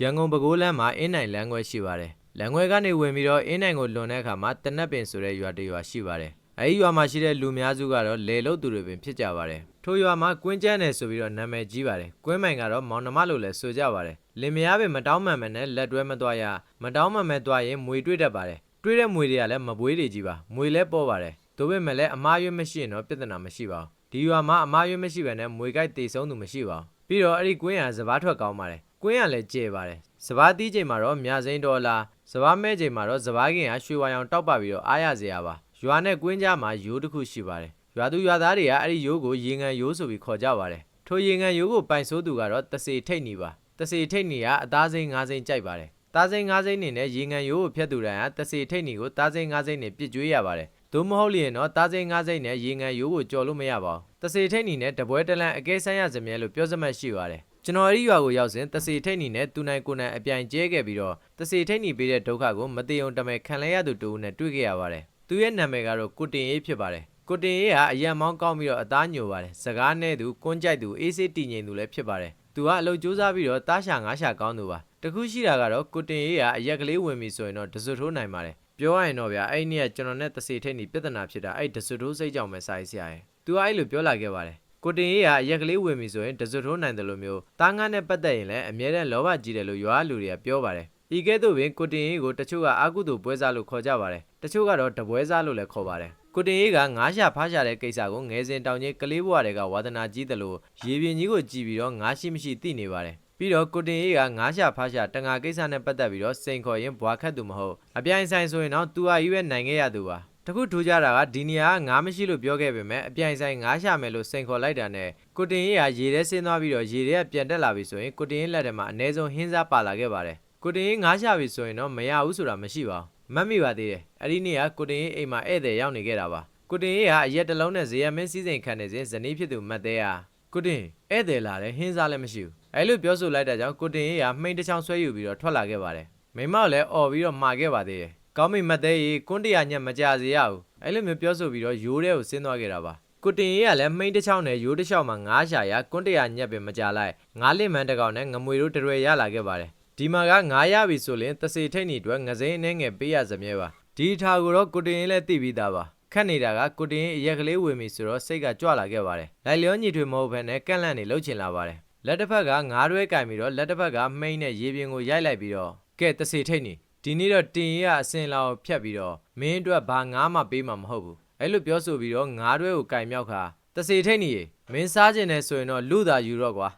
ရန်ကုန်ပဲခူးလမ်းမှာအင်းနိုင်လမ်းခွဲရှိပါတယ်လမ်းခွဲကနေဝင်ပြီးတော့အင်းနိုင်ကိုလွန်တဲ့အခါမှာတနက်ပင်ဆိုတဲ့ရွာတစ်ရွာရှိပါတယ်အဲဒီရွာမှာရှိတဲ့လူများစုကတော့လေလုတ်သူတွေပင်ဖြစ်ကြပါတယ်ထိုရွာမှာကွင်းကျန်းတယ်ဆိုပြီးတော့နာမည်ကြီးပါတယ်ကွင်းမိုင်ကတော့မောင်နှမလို့လည်းဆိုကြပါတယ်လင်မယားပင်မတောင်းမှန်မှန်နဲ့လက်တွဲမသွားရမတောင်းမှန်မဲ့သွားရင်မွေတွေ့တတ်ပါတယ်တွေ့တဲ့မွေတွေကလည်းမပွေးတွေကြီးပါမွေလဲပေါ်ပါတယ်ဒါပေမဲ့လည်းအမားရွေးမရှိရင်တော့ပြဿနာမရှိပါဘူးဒီရွာမှာအမားရွေးမရှိဘဲနဲ့မွေကြိုက်တေဆုံးသူမရှိပါဘူးပြီးတော့အဲ့ဒီကွင်းရစပားထွက်ကောင်းပါတယ် ကွင်းရလည်းကျေပါတယ်စပားတီးချိန်မှာတော့မြစိန်ဒေါ်လာစပားမဲချိန်မှာတော့စပားကင်ကရွှေဝါရောင်တောက်ပပြီးတော့အားရစရာပါရွာနဲ့ကွင်းကြားမှာရိုးတစ်ခုရှိပါတယ်ရွာသူရွာသားတွေကအဲ့ဒီရိုးကိုရေငံရိုးဆိုပြီးခေါ်ကြပါတယ်ထိုရေငံရိုးကိုပိုင်ဆိုးသူကတော့တစေထိတ်နေပါတစေထိတ်နေကအသားစိမ်းငါးစိမ်းကြိုက်ပါတယ်သားစိမ်းငါးစိမ်းနေနဲ့ရေငံရိုးကိုဖျက်သူတိုင်းကတစေထိတ်နေကိုသားစိမ်းငါးစိမ်းနေပြစ်ကျွေးရပါတယ်သို့မဟုတ်လျင်တော့သားစိမ်းငါးစိမ်းနဲ့ရေငံရိုးကိုကြော်လို့မရပါဘူးတစေထိတ်နေနဲ့တပွဲတလန့်အကဲဆန်းရစမြဲလို့ပြောစမှတ်ရှိပါတယ် ကျွန်တော်အဲ့ဒီရွာကိုရောက်စဉ်တစေထိတ်နီနဲ့တူနိုင်ကိုနိုင်အပြိုင်ကျဲခဲ့ပြီးတော့တစေထိတ်နီပေးတဲ့ဒုက္ခကိုမတေုံတမဲခံလဲရသူတူနဲ့တွေ့ခဲ့ရပါတယ်သူရဲ့နာမည်ကတော့ကိုတင်အေးဖြစ်ပါတယ်ကိုတင်အေးကအရန်မောင်းကောင်းပြီးတော့အသားညိုပါတယ်စကားနဲ့သူကွန်းကြိုက်သူအေးစေးတည်ငြိမ်သူလည်းဖြစ်ပါတယ်သူကအလုပ်ကြိုးစားပြီးတော့တားရှာငါးရှာကောင်းသူပါတခုရှိတာကတော့ကိုတင်အေးကအရက်ကလေးဝင်ပြီဆိုရင်တော့ဒစွထိုးနိုင်ပါတယ်ပြောရရင်တော့ဗျာအဲ့ဒီနေ့ကကျွန်တော်နဲ့တစေထိတ်နီပြဿနာဖြစ်တာအဲ့ဒစွထိုးစိတ်ကြောင့်ပဲစာရေးဆရာရဲ့သူကအဲ့လိုပြောလာခဲ့ပါတယ် ကိုတင်ရေးကအရက်ကလေးဝင်ပြီဆိုရင်တစွတ်ထိုးနိုင်တယ်လို့မျိုးတားငန်းနဲ့ပတ်သက်ရင်လည်းအမြဲတမ်းလောဘကြီးတယ်လို့ရွာလူတွေကပြောပါတယ်ဤကဲ့သို့ပင်ကိုတင်ရေးကိုတချို့ကအာကုသို့ပွဲစားလို့ခေါ်ကြပါတယ်တချို့ကတော့တပွဲစားလို့လည်းခေါ်ပါတယ်ကိုတင်ရေးကငါးရှာဖားရှာတဲ့ကိစ္စကိုငယ်စဉ်တောင်ကြီးကလေးဘွားတွေကဝါသနာကြီးတယ်လို့ရေပြင်ကြီးကိုကြည်ပြီးတော့ငါးရှိမရှိသိနေပါတယ်ပြီးတော့ကိုတင်ရေးကငါးရှာဖားရှာတငါကိစ္စနဲ့ပတ်သက်ပြီးတော့စိန်ခေါ်ရင်ဘွားခတ်သူမဟုတ်အပြိုင်ဆိုင်ဆိုရင်တော့သူဟာကြီးပဲနိုင်ခဲ့ရသူပါ တခုထူးကြတာကဒီနေရာကငါးမရှိလို့ပြောခဲ့ပေမဲ့အပြိုင်ဆိုင်ငါးရှာမယ်လို့စိန်ခေါ်လိုက်တာနဲ့ကိုတင်ရေးကရေထဲဆင်းသွားပြီးတော့ရေထဲကပြန်တက်လာပြီဆိုရင်ကိုတင်ရေးလက်ထဲမှာအ ਨੇ ဆုံးဟင်းစားပါလာခဲ့ပါတယ်ကိုတင်ရေးငါးရှာပြီဆိုရင်တော့မရဘူးဆိုတာမရှိပါဘူးမတ်မိပါသေးတယ်အဲ့ဒီနေ့ကကိုတင်ရေးအိမ်မှာဧည့်သည်ရောက်နေခဲ့တာပါကိုတင်ရေးကအရက်တစ်လုံးနဲ့ဇေယျမင်းစည်းစိမ်ခံနေစဉ်ဇနီးဖြစ်သူမတ်သေးဟာကိုတင်ဧည့်သည်လာတယ်ဟင်းစားလည်းမရှိဘူးအဲ့လိုပြောဆိုလိုက်တဲ့ကြောင့်ကိုတင်ရေးကမှိန်တစ်ချောင်းဆွဲယူပြီးတော့ထွက်လာခဲ့ပါတယ်မိမကလည်းអော်ပြီးတော့မှာခဲ့ပါသေးတယ် ကောင်းပြီမတ်သေးရေကွန်းတရာညက်မကြစေရဘူးအဲ့လိုမျိုးပြောဆိုပြီးတော့ရိုးတဲ့ကိုဆင်းသွားခဲ့တာပါကိုတင်ရေးကလည်းမှိန်တစ်ချောင်းနဲ့ရိုးတစ်ချောင်းမှာငါးရှာရကွန်းတရာညက်ပင်မကြလိုက်ငါးလင့်မန်းတစ်ကောင်နဲ့ငမွေတို့တရွယ်ရလာခဲ့ပါတယ်ဒီမှာကငါးရပြီဆိုရင်တစေထိတ်နေအတွက်ငစိမ်းအနှဲငယ်ပေးရစမြဲပါဒီထားကိုတော့ကိုတင်ရေးလည်းသိပြီးသားပါခတ်နေတာကကိုတင်ရေးအရက်ကလေးဝင်ပြီဆိုတော့စိတ်ကကြွလာခဲ့ပါတယ်လိုက်လျောညီထွေမဟုတ်ဘဲနဲ့ကန့်လန့်နေလှုပ်ချင်လာပါတယ်လက်တစ်ဖက်ကငါးရွဲကင်ပြီးတော့လက်တစ်ဖက်ကမှိန်နဲ့ရေပြင်ကိုရိုက်လိုက်ပြီးတော့ကဲတစေထိတ်နေ ဒီနေ့တော့တင်ရအစင်လာကိုဖြတ်ပြီးတော့မင်းအတွက်ဘာငားမှပေးမှာမဟုတ်ဘူးအဲ့လိုပြောဆိုပြီးတော့ငားတွဲကိုကင်မြောက်ခါတစေထိတ်နေမင်းစားကျင်နေဆိုရင်တော့လူသာယူတော့ကွာ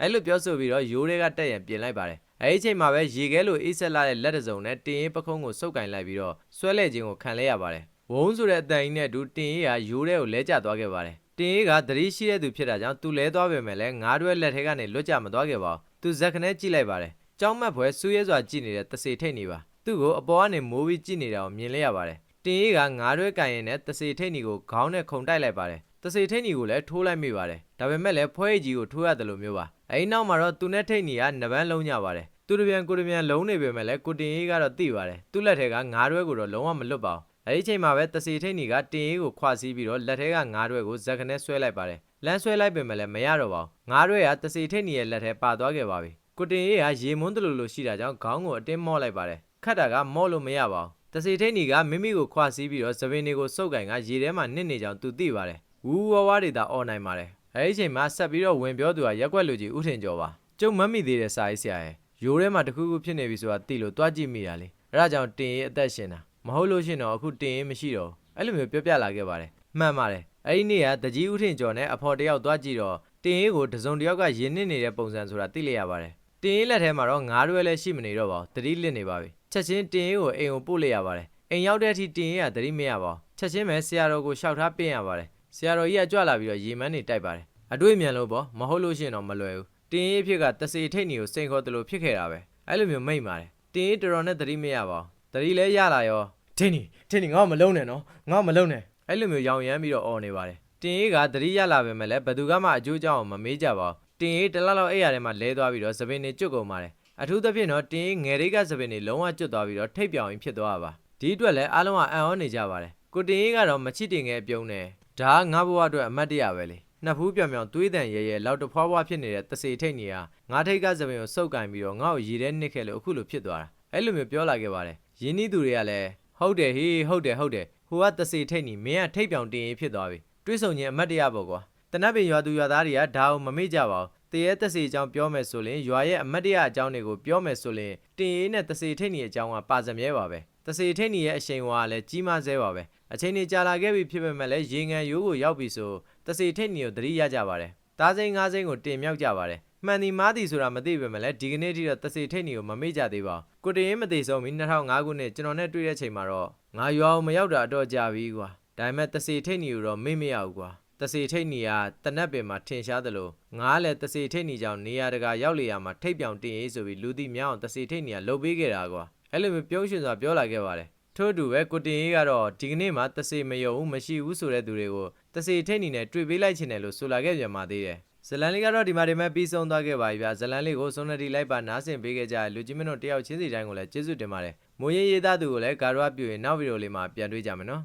အဲ့လိုပြောဆိုပြီးတော့ရိုးတွေကတက်ရန်ပြင်လိုက်ပါတယ်အဲ့ဒီချိန်မှာပဲရေခဲလိုအေးဆက်လာတဲ့လက်တစုံနဲ့တင်ရင်ပခုံးကိုစုပ်ကင်လိုက်ပြီးတော့ဆွဲလဲခြင်းကိုခံလဲရပါတယ်ဝုန်းဆိုတဲ့အတန်ကြီးနဲ့အတူတင်ရင်ကရိုးတဲ့ကိုလဲကျသွားခဲ့ပါတယ်တင်ရင်ကသတိရှိတဲ့သူဖြစ်တာကြောင့်သူလဲသွားပေမဲ့လည်းငားတွဲလက်ထဲကနေလွတ်ကျမသွားခဲ့ပါဘူးသူဇက်ခနဲ့ကြည့်လိုက်ပါတယ် ကြောင်းမက်ဖွဲစူးရဲစွာကြည့်နေတဲ့တစေထိတ်နေပါသူ့ကိုအပေါ်ကနေမိုးပြီးကြည့်နေတာကိုမြင်လဲရပါတယ်တင်ရီကငါးရွဲကန်ရင်နဲ့တစေထိတ်နီကိုခေါင်းနဲ့ခုန်တိုက်လိုက်ပါတယ်တစေထိတ်နီကိုလည်းထိုးလိုက်မိပါတယ်ဒါပေမဲ့လည်းဖွဲကြီးကိုထိုးရတယ်လို့မျိုးပါအဲဒီနောက်မှာတော့သူနဲ့ထိတ်နီကနဗန်းလုံးညပါတယ်သူတပြန်ကိုတပြန်လုံးနေပေမဲ့လည်းကိုတင်ရီကတော့သိပါတယ်သူ့လက်ထဲကငါးရွဲကိုတော့လုံးဝမလွတ်ပါဘူးအဲဒီချိန်မှာပဲတစီထိတ်နီကတင်ရီကိုခွာစီးပြီးတော့လက်ထဲကငါးရွဲကိုဇက်ခနဲ့ဆွဲလိုက်ပါတယ်လမ်းဆွဲလိုက်ပေမဲ့လည်းမရတော့ပါဘူးငါးရွဲကတစီထိတ်နီရဲ့လက်ထဲပါသွားခဲ့ပါပြီ ကိုတင်ရေးကရေမွန်းတလူလိုရှိတာကြောင့်ခေါင်းကိုအတင်းမော့လိုက်ပါတယ်ခတ်တာကမော့လို့မရပါဘူးတစီထိတ်နီကမိမိကိုခွာစီးပြီးတော့သပင်တွေကိုစုပ်ကင်ကရေထဲမှာနစ်နေကြောင်သူသိပါတယ်ဝူဝါဝါတွေသာអော်နိုင်ပါတယ်အဲဒီအချိန်မှာဆက်ပြီးတော့ဝင်ပြောသူကရက်ွက်လူကြီးဥထင်ကျော်ပါကျုံမတ်မိသေးတဲ့စာရေးဆရာရဲ့ရိုးထဲမှာတခုခုဖြစ်နေပြီဆိုတာသိလို့တွားကြည့်မိတာလေအဲဒါကြောင့်တင်ရေးအသက်ရှင်တာမဟုတ်လို့ရှင်တော့အခုတင်ရေးမရှိတော့အဲ့လိုမျိုးပြောပြလာခဲ့ပါတယ်မှန်ပါတယ်အဲ့ဒီနေ့ကတကြီးဥထင်ကျော်နဲ့အဖော်တယောက်တွားကြည့်တော့တင်ရေးကိုတစုံတယောက်ကရင်းနစ်နေတဲ့ပုံစံဆိုတာသိလိုက်ရပါတယ် တင်ရေးလက်ထဲမှာတော့ငါးရွဲလည်းရှိမနေတော့ပါဘူးတတိလစ်နေပါပြီချက်ချင်းတင်ရေးကိုအိမ်ကိုပို့လိုက်ရပါတယ်အိမ်ရောက်တဲ့အထိတင်ရေးကတတိမရပါဘူးချက်ချင်းပဲဆရာတော်ကိုရှောက်ထားပြင်ရပါတယ်ဆရာတော်ကြီးကကြွလာပြီးတော့ရေမန်းနေတိုက်ပါတယ်အတွေ့အမြန်လို့ပေါ့မဟုတ်လို့ရှိရင်တော့မလွယ်ဘူးတင်ရေးဖြစ်ကတစေထိတ်နေကိုစိန်ခေါ်တယ်လို့ဖြစ်ခဲ့တာပဲအဲ့လိုမျိုးမိတ်ပါတယ်တင်ရေးတော်တော်နဲ့တတိမရပါဘူးတတိလည်းရလာရောထင်းနီထင်းနီငါ့မလုံးနဲ့နော်ငါ့မလုံးနဲ့အဲ့လိုမျိုးရောင်ရမ်းပြီးတော့អော်နေပါတယ်တင်ရေးကတတိရလာပဲမဲ့လည်းဘယ်သူကမှအကျိုးကြောင့်မမေးကြပါဘူး တင်ရေးတလားလောက်အဲ့ရထဲမှာလဲသွားပြီးတော့သပင်တွေကျွတ်ကုန်ပါတယ်အထူးသဖြင့်တော့တင်းငယ်ရိတ်ကသပင်တွေလုံးဝကျွတ်သွားပြီးတော့ထိတ်ပြောင်ရင်ဖြစ်သွားပါဒီအတွက်လည်းအားလုံးကအံ့ဩနေကြပါတယ်ကိုတင်းကြီးကတော့မချစ်တင်ငယ်ပြုံးနေဒါကငါဘဝအတွက်အမတ်တရပဲလေနှစ်ဖူးပြောင်ပြောင်သွေးတန်ရဲရဲလောက်တဖွာဖွာဖြစ်နေတဲ့တစေထိတ်နေဟာငါးထိတ်ကသပင်ကိုစုပ်ကင်ပြီးတော့ငါ့ကိုရေထဲနစ်ခဲ့လို့အခုလိုဖြစ်သွားတာအဲ့လိုမျိုးပြောလာခဲ့ပါတယ်ရင်းနှီးသူတွေကလည်းဟုတ်တယ်ဟေးဟုတ်တယ်ဟုတ်တယ်ဟိုကတစေထိတ်နေမင်းကထိတ်ပြောင်တင်ရေးဖြစ်သွားပြီတွေးဆုံခြင်းအမတ်တရားပေါ့ကွာ တနတ်ပင်ရွာသူရွာသားတွေကဒါအောင်မမေ့ကြပါဘူးတရေတစေအကြောင်းပြောမယ်ဆိုရင်ရွာရဲ့အမတ်တရားအကြောင်းတွေကိုပြောမယ်ဆိုရင်တင်ရေးနဲ့တစေထိတ်နေအကြောင်းကပါစမြဲပါပဲတစေထိတ်နေရဲ့အရှိန်ဝါကလည်းကြီးမားဆဲပါပဲအချိန်ကြီးကြာလာခဲ့ပြီဖြစ်ပေမဲ့လည်းရေငန်ရိုးကိုရောက်ပြီဆိုတစေထိတ်နေကိုသတိရကြပါတယ်သားစိမ်းငါးစိမ်းကိုတင်မြောက်ကြပါတယ်မှန်ဒီမားဒီဆိုတာမသိပေမဲ့လည်းဒီကနေ့ထိတော့တစေထိတ်နေကိုမမေ့ကြသေးပါဘူးကိုတရင်မသိဆုံးပြီ2005ခုနှစ်ကျွန်တော်နဲ့တွေ့တဲ့ချိန်မှာတော့ငါရွာအောင်မရောက်တာအတော့ကြာပြီကွာဒါပေမဲ့တစေထိတ်နေကိုတော့မေ့မရဘူးကွာ တစီထိတ်နီကတနက်ပင်မှာထင်ရှားသလိုငားလည်းတစီထိတ်နီကြောင့်နေရာတကာရောက်လေရမှာထိတ်ပြောင်တင်ရေးဆိုပြီးလူသိများအောင်တစီထိတ်နီကလှုပ်ပေးခဲ့တာကွာအဲ့လိုမျိုးပြုံးရွှင်စွာပြောလာခဲ့ပါတယ်ထို့အတူပဲကိုတင်ရေးကတော့ဒီကနေ့မှတစီမယုံဘူးမရှိဘူးဆိုတဲ့သူတွေကိုတစီထိတ်နီနဲ့တွေ့ပေးလိုက်ချင်တယ်လို့ဆိုလာခဲ့ပြန်ပါသေးတယ်ဇလန်လေးကတော့ဒီမှာဒီမဲ့ပြီးဆုံးသွားခဲ့ပါပြီဗျာဇလန်လေးကိုစုံနတီလိုက်ပါနားဆင်ပေးခဲ့ကြတဲ့လူကြီးမင်းတို့တယောက်ချင်းစီတိုင်းကိုလည်းကျေးဇူးတင်ပါတယ်မိုးရေးရေးသားသူကိုလည်းဂါရဝပြုရင်နောက်ဗီဒီယိုလေးမှာပြန်တွေ့ကြမယ်နော်